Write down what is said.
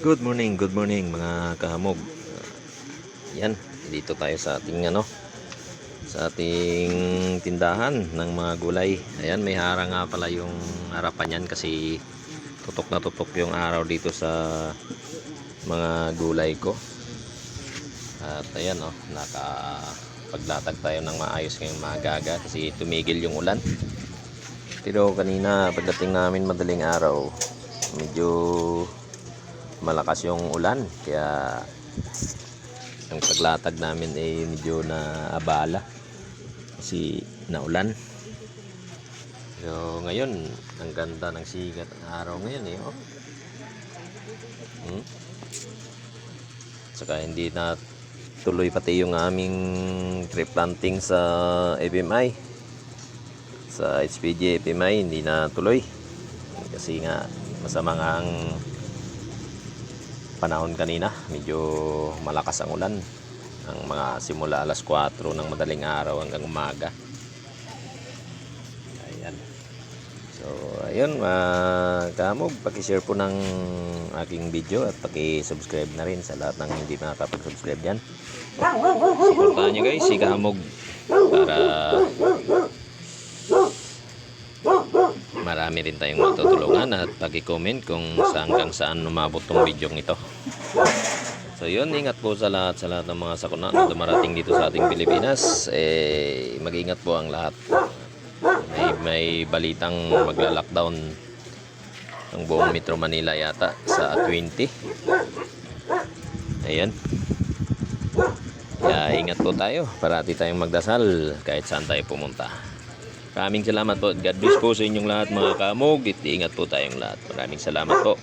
Good morning, good morning mga kahamog. Yan, dito tayo sa ating ano sa ating tindahan ng mga gulay. Ayan, may harang nga pala yung harapan yan kasi tutok na tutok yung araw dito sa mga gulay ko. At ayan oh, naka paglatag tayo ng maayos ngayong magaga kasi tumigil yung ulan. Pero kanina pagdating namin madaling araw, medyo malakas yung ulan. Kaya ang paglatag namin ay medyo na abala. Kasi naulan. So ngayon ang ganda ng sigat ng araw ngayon eh oh. hmm? saka hindi na tuloy pati yung aming tree planting sa FMI sa HPG FMI hindi na tuloy. Kasi nga masama nga ang panahon kanina medyo malakas ang ulan. Ang mga simula alas 4 ng madaling araw hanggang umaga. Ayan. So ayun mga kamog pakishare po ng aking video at pakisubscribe na rin sa lahat ng hindi nakakapag-subscribe dyan. Supportahan nyo guys si kamog para marami rin tayong matutulungan at pag-comment kung saan hanggang saan umabot tong video ito. So yun, ingat po sa lahat, sa lahat ng mga sakuna na dumarating dito sa ating Pilipinas. Eh, mag-ingat po ang lahat. May, may balitang magla-lockdown ang buong Metro Manila yata sa 20. Ayan. Kaya ingat po tayo. Parati tayong magdasal kahit saan tayo pumunta. Maraming salamat po. God bless po sa inyong lahat mga kamog. At ingat po tayong lahat. Maraming salamat po.